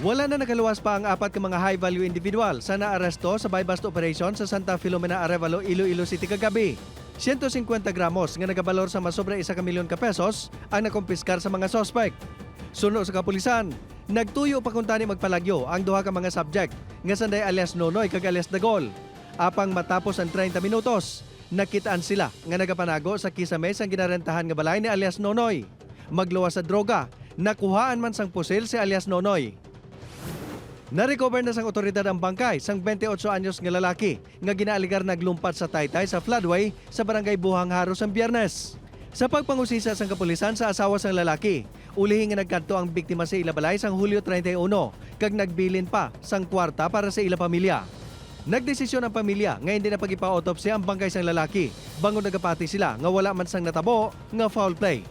Wala na nakaluwas pa ang apat ka mga high-value individual sa naaresto sa buy-bust operation sa Santa Filomena Arevalo, Iloilo City kagabi. 150 gramos nga nagabalor sa masobra isa ka milyon ka pesos ang nakumpiskar sa mga sospek. Suno sa kapulisan, nagtuyo pa kung tani magpalagyo ang duha ka mga subject nga sanday alias Nonoy kag alias Dagol. Apang matapos ang 30 minutos, nakitaan sila nga nagapanago sa kisame sang ginarentahan nga balay ni alias Nonoy. Magluwas sa droga, nakuhaan man sang pusil si alias Nonoy. Na-recover na sang otoridad ang bangkay sang 28 anyos nga lalaki nga ginaaligar naglumpat sa taytay sa floodway sa barangay Buhang Haro sa biyernes. Sa pagpangusisa sang kapulisan sa asawa sang lalaki, ulihin nga nagkanto ang biktima sa ilabalay sang Hulyo 31 kag nagbilin pa sang kwarta para sa ila pamilya. Nagdesisyon ang pamilya nga hindi na pagipa-autopsy ang bangkay sang lalaki bangon nagapati sila nga wala man sang natabo nga foul play.